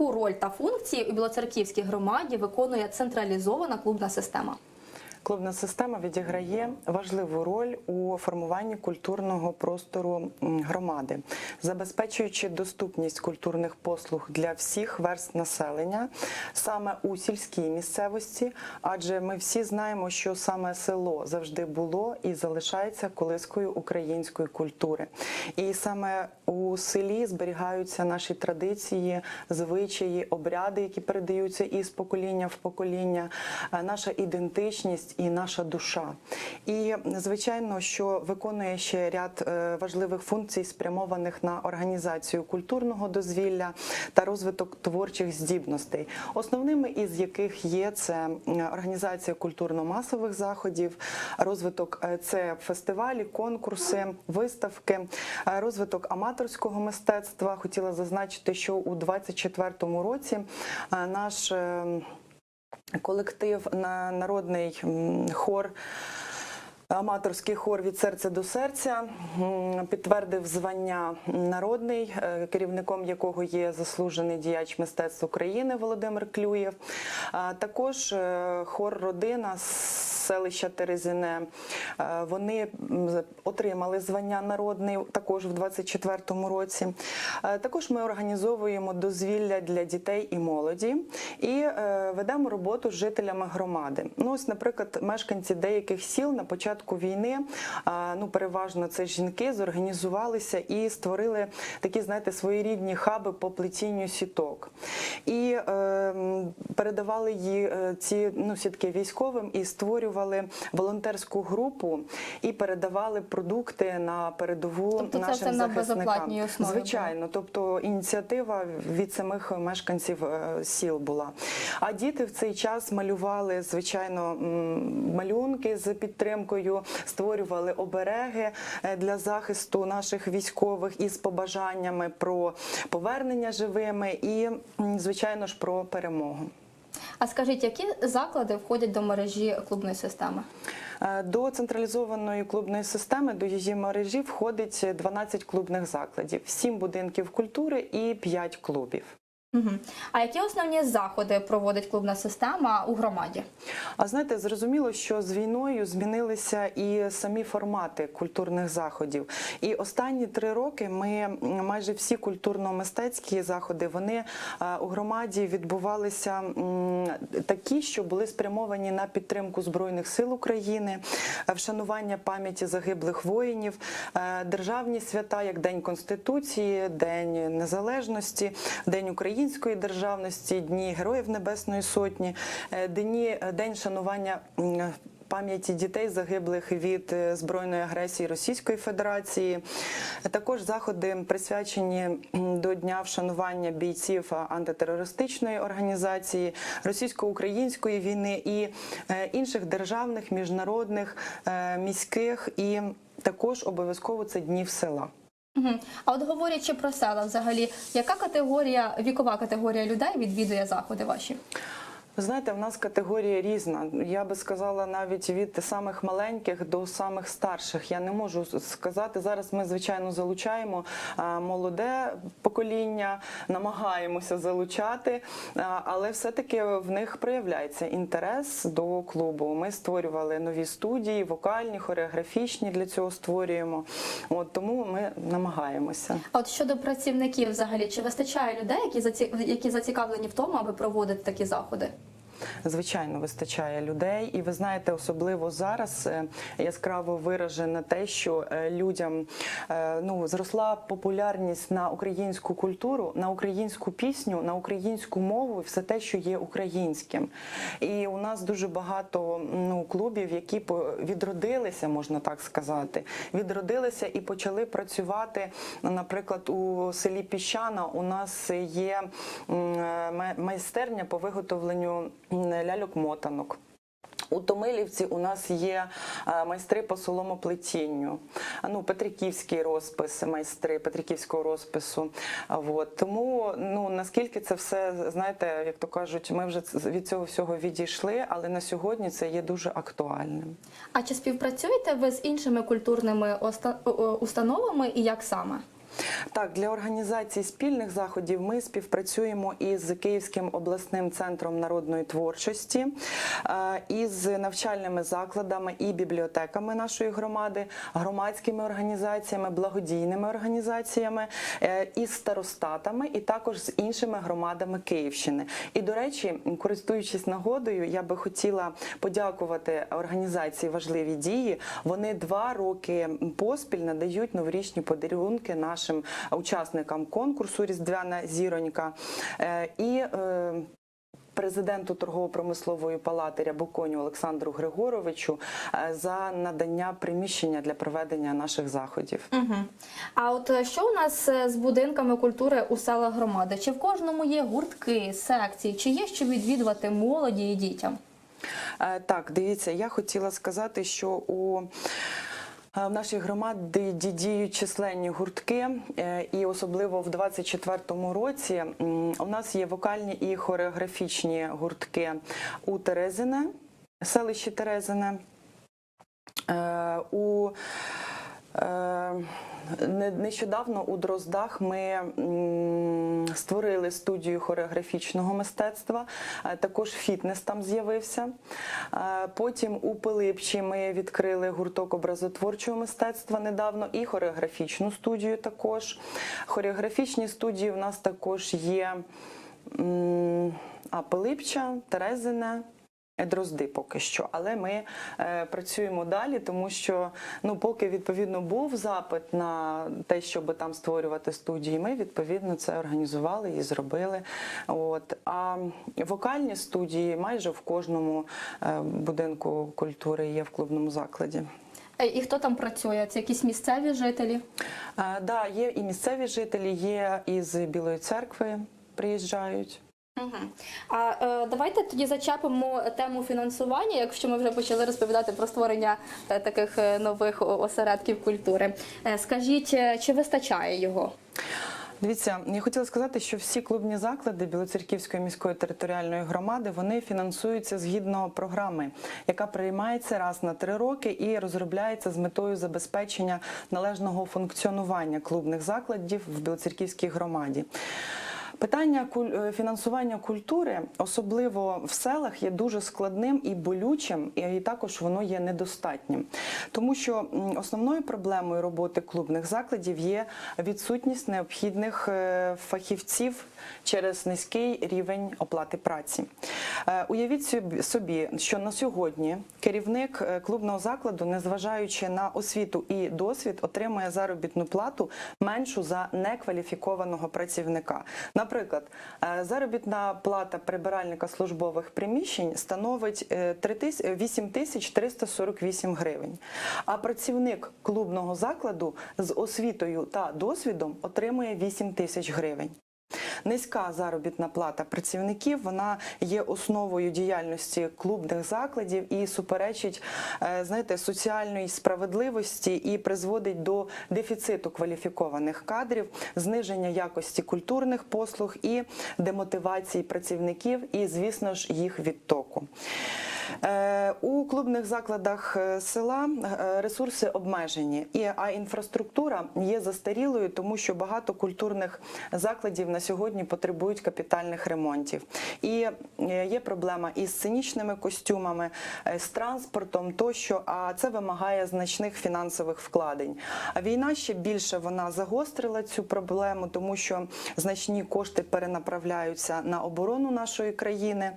яку роль та функції у Білоцерківській громаді виконує централізована клубна система? Клубна система відіграє важливу роль у формуванні культурного простору громади, забезпечуючи доступність культурних послуг для всіх верст населення саме у сільській місцевості, адже ми всі знаємо, що саме село завжди було і залишається колискою української культури. І саме у селі зберігаються наші традиції, звичаї, обряди, які передаються із покоління в покоління, е, наша ідентичність і наша душа. І звичайно, що виконує ще ряд е, важливих функцій, спрямованих на організацію культурного дозвілля та розвиток творчих здібностей, основними із яких є це організація культурно-масових заходів, розвиток е, це фестивалі, конкурси, виставки, е, розвиток аматорського мистецтва. Хотіла зазначити, що у 24-му році наш е, колектив на народний хор. Аматорський хор від серця до серця підтвердив звання народний, е, керівником якого є заслужений діяч мистецтв України Володимир Клюєв. Також е, хор родина селища Терезине. е, Вони отримали звання народний також в 24-му році. Е, Також ми організовуємо дозвілля для дітей і молоді і е, ведемо роботу з жителями громади. Ну ось, наприклад, мешканці деяких сіл на початку війни, ну переважно це жінки, зорганізувалися і створили такі, знаєте, своєрідні хаби по плетінню сіток. І е, передавали її ці ну, сітки військовим і створювали волонтерську групу і передавали продукти на передову Тобто це нашим все на захисникам. безоплатній основі? Звичайно, тобто ініціатива від самих мешканців е, сіл була. А діти в цей час малювали, звичайно, малюнки з підтримкою, створювали обереги е, для захисту наших військових із побажаннями про повернення живими і, звичайно ж, про перемогу. А скажіть, які заклади входять до мережі клубної системи? Е, До централізованої клубної системи, до її мережі входить 12 клубних закладів, 7 будинків культури і 5 клубів. Угу. А які основні заходи проводить клубна система у громаді? А знаєте, зрозуміло, що з війною змінилися і самі формати культурних заходів. І останні три роки ми майже всі культурно-мистецькі заходи вони е, у громаді відбувалися такі, що були спрямовані на підтримку збройних сил України, е, вшанування пам'яті загиблих воїнів, е, державні свята, як День Конституції, День Незалежності, День української державності, Дні Героїв Небесної Сотні, е, дні День шанування. Пам'яті дітей загиблих від е, збройної агресії Російської Федерації, також заходи присвячені до дня вшанування бійців антитерористичної організації, російсько-української війни і е, інших державних, міжнародних, е, міських і також обов'язково це днів села. Угу. А от говорячи про села, взагалі, яка категорія, вікова категорія людей відвідує заходи ваші? Знаєте, в нас категорія різна. Я би сказала навіть від самих маленьких до самих старших. Я не можу сказати. Зараз ми, звичайно, залучаємо молоде покоління, намагаємося залучати, але все-таки в них проявляється інтерес до клубу. Ми створювали нові студії, вокальні, хореографічні для цього створюємо. От тому ми намагаємося. А от щодо працівників, взагалі, чи вистачає людей, які які зацікавлені в тому, аби проводити такі заходи? Звичайно, вистачає людей, і ви знаєте, особливо зараз е, яскраво виражене те, що е, людям е, ну зросла популярність на українську культуру, на українську пісню, на українську мову, все те, що є українським. І у нас дуже багато ну клубів, які відродилися, можна так сказати, відродилися і почали працювати. Наприклад, у селі Піщана у нас є майстерня по виготовленню ляльок-мотанок. У Томилівці у нас є е, майстри по соломоплетінню, а, ну, Петриківський розпис, майстри Петриківського розпису. А, Вот. Тому ну, наскільки це все, знаєте, як то кажуть, ми вже від цього всього відійшли, але на сьогодні це є дуже актуальним. А чи співпрацюєте ви з іншими культурними установами і як саме? Так, для організації спільних заходів ми співпрацюємо із Київським обласним центром народної творчості, е, із навчальними закладами і бібліотеками нашої громади, громадськими організаціями, благодійними організаціями, е, із старостатами і також з іншими громадами Київщини. І до речі, користуючись нагодою, я би хотіла подякувати організації важливі дії. Вони два роки поспіль надають новорічні подарунки нашим учасникам конкурсу Різдвяна зіронька. Е, І е, Президенту торгово-промислової палати Рябоконю Олександру Григоровичу е, за надання приміщення для проведення наших заходів. Угу. А от що у нас з будинками культури у селах громади? Чи в кожному є гуртки, секції, чи є що відвідувати молоді і дітям? Так, дивіться, я хотіла сказати, що у в нашій громаді діють численні гуртки, е, і особливо в 24-му році у нас є вокальні і хореографічні гуртки у Терезине, селищі Терезине. Е, У е, нещодавно у Дроздах ми створили студію хореографічного мистецтва. е, Також фітнес там з'явився. Е, Потім у Пилипчі ми відкрили гурток образотворчого мистецтва недавно і хореографічну студію також. Хореографічні студії в нас також є а, Пилипча, Терезине. Дрозди поки що, але ми е, працюємо далі, тому що ну поки відповідно був запит на те, щоб там створювати студії, ми відповідно це організували і зробили. От а вокальні студії майже в кожному е, будинку культури є в клубному закладі. Е, І хто там працює? Це якісь місцеві жителі? Е, да, є і місцеві жителі, є із Білої церкви приїжджають. Угу. А е, давайте тоді зачепимо тему фінансування, якщо ми вже почали розповідати про створення е, таких е, нових осередків культури. Е, скажіть, е, чи вистачає його? Дивіться, я хотіла сказати, що всі клубні заклади Білоцерківської міської територіальної громади вони фінансуються згідно програми, яка приймається раз на три роки і розробляється з метою забезпечення належного функціонування клубних закладів в Білоцерківській громаді. Питання е, фінансування культури, особливо в селах, є дуже складним і болючим, і також воно є недостатнім, тому що основною проблемою роботи клубних закладів є відсутність необхідних е, фахівців через низький рівень оплати праці. Е, Уявіть собі- що на сьогодні керівник клубного закладу, незважаючи на освіту і досвід, отримує заробітну плату меншу за некваліфікованого працівника. Наприклад, е, заробітна плата прибиральника службових приміщень становить е, 3 тис- 8348 гривень. А працівник клубного закладу з освітою та досвідом отримує 8 тисяч гривень. Низька заробітна плата працівників вона є основою діяльності клубних закладів і суперечить е, знаєте, соціальної справедливості і призводить до дефіциту кваліфікованих кадрів, зниження якості культурних послуг і демотивації працівників, і, звісно ж, їх відтоку. Е, У клубних закладах е, села е, ресурси обмежені, і а інфраструктура є застарілою, тому що багато культурних закладів на сьогодні потребують капітальних ремонтів. І є проблема із сценічними костюмами, з транспортом тощо. А це вимагає значних фінансових вкладень. Війна ще більше вона загострила цю проблему, тому що значні кошти перенаправляються на оборону нашої країни.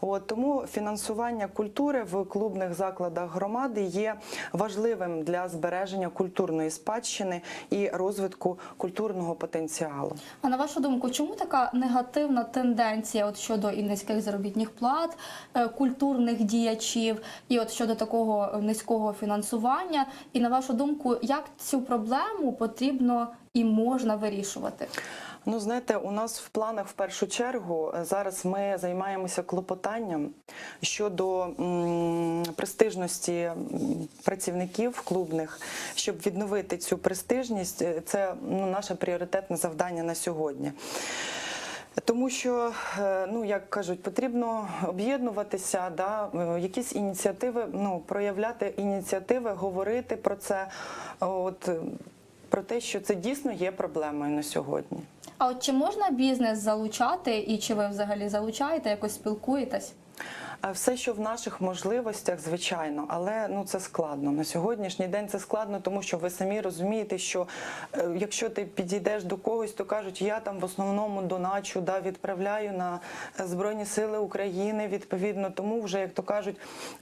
От тому фінансування культури в клубних закладах громади є важливим для збереження культурної спадщини і розвитку культурного потенціалу. А на вашу думку, чому така негативна тенденція от щодо і низьких заробітних плат е, культурних діячів, і от щодо такого низького фінансування? І на вашу думку, як цю проблему потрібно і можна вирішувати? Ну, знаєте, у нас в планах в першу чергу е, зараз ми займаємося клопотанням щодо престижності працівників клубних, щоб відновити цю престижність. Е, Це ну, наше пріоритетне завдання на сьогодні. Тому що, е, ну як кажуть, потрібно об'єднуватися, да, якісь ініціативи, ну проявляти ініціативи, говорити про це. От про те, що це дійсно є проблемою на сьогодні. А от чи можна бізнес залучати, і чи ви взагалі залучаєте, якось спілкуєтесь? А Все, що в наших можливостях, звичайно, але ну це складно. На сьогоднішній день це складно, тому що ви самі розумієте, що е, якщо ти підійдеш до когось, то кажуть, я там в основному доначу, да, відправляю на е, Збройні Сили України відповідно. Тому вже, як то кажуть,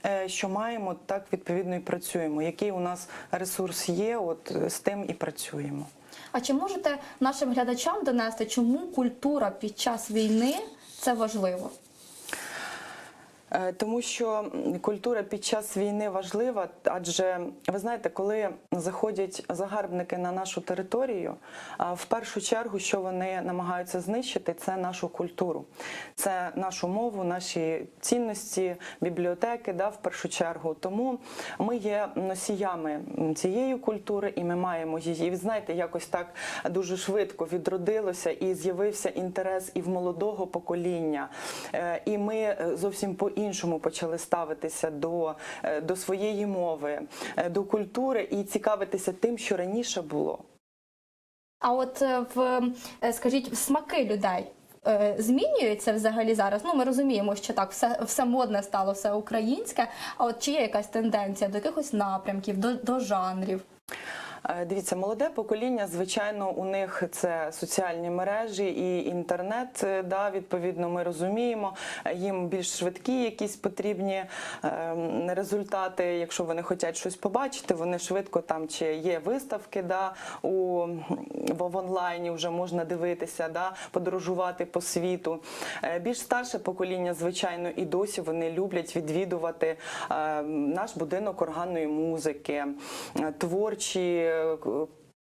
е, що маємо, так відповідно і працюємо. Який у нас ресурс є, от е, з тим і працюємо. А чи можете нашим глядачам донести, чому культура під час війни це важливо? Е, Тому що культура під час війни важлива, адже ви знаєте, коли заходять загарбники на нашу територію, в першу чергу, що вони намагаються знищити, це нашу культуру, це нашу мову, наші цінності, бібліотеки, да, в першу чергу. Тому ми є носіями цієї культури, і ми маємо її. І ви знаєте, якось так дуже швидко відродилося і з'явився інтерес і в молодого покоління. Е, І ми е, зовсім по-іншому почали ставитися до, е, до своєї мови, е, до культури і цікавитися тим, що раніше було. А от е, в скажіть, смаки людей змінюються взагалі зараз? Ну ми розуміємо, що так, все, все модне стало, все українське. А от чи є якась тенденція до якихось напрямків, до, до жанрів? Дивіться, молоде покоління, звичайно, у них це соціальні мережі і інтернет. е, Да, відповідно, ми розуміємо. Їм більш швидкі якісь потрібні ем, результати. Якщо вони хочуть щось побачити, вони швидко там чи є виставки, да, у в, онлайні вже можна дивитися, да, подорожувати по світу. Е, Більш старше покоління, звичайно, і досі вони люблять відвідувати е, наш будинок органної музики, е, творчі.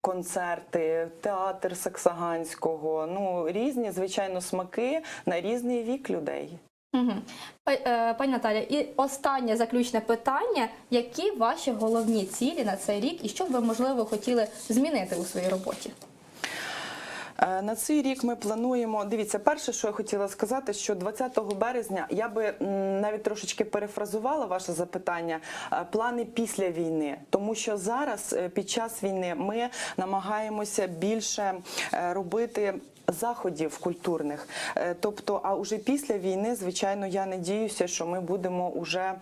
Концерти, театр Саксаганського, ну різні, звичайно, смаки на різний вік людей. Угу. Пані Наталя, і останнє заключне питання: які ваші головні цілі на цей рік, і що б ви можливо хотіли змінити у своїй роботі? Е, На цей рік ми плануємо. Дивіться, перше, що я хотіла сказати, що 20 березня я би навіть трошечки перефразувала ваше запитання. е, Плани після війни, тому що зараз е, під час війни ми намагаємося більше робити. Заходів культурних, тобто, а уже після війни, звичайно, я надіюся, що ми будемо уже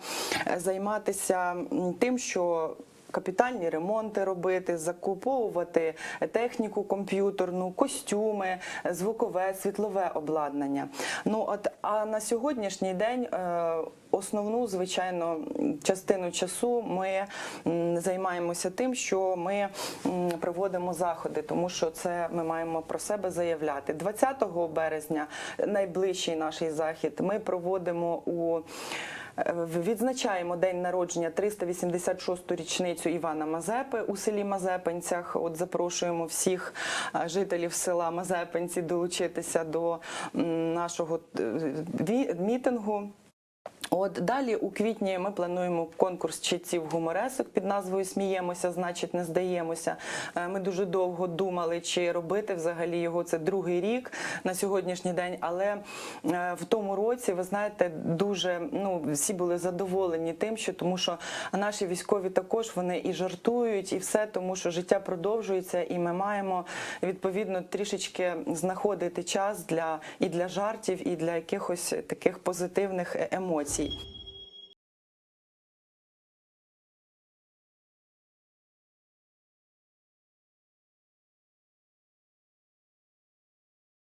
займатися тим, що капітальні ремонти робити, закуповувати техніку комп'ютерну, костюми, звукове, світлове обладнання. Ну от а на сьогоднішній день. е, Основну, звичайно, частину часу ми займаємося тим, що ми проводимо заходи, тому що це ми маємо про себе заявляти. 20 березня найближчий наш захід ми проводимо у Відзначаємо день народження 386-ту річницю Івана Мазепи у селі Мазепенцях. От запрошуємо всіх е, жителів села Мазепенці долучитися до нашого е, мітингу. От далі у квітні ми плануємо конкурс читців гуморесок під назвою Сміємося, значить не здаємося. Е, Ми дуже довго думали, чи робити взагалі його. Це другий рік на сьогоднішній день. Але е, в тому році, ви знаєте, дуже ну всі були задоволені тим, що тому що наші військові також вони і жартують, і все, тому що життя продовжується, і ми маємо відповідно трішечки знаходити час для і для жартів, і для якихось таких позитивних е- емоцій.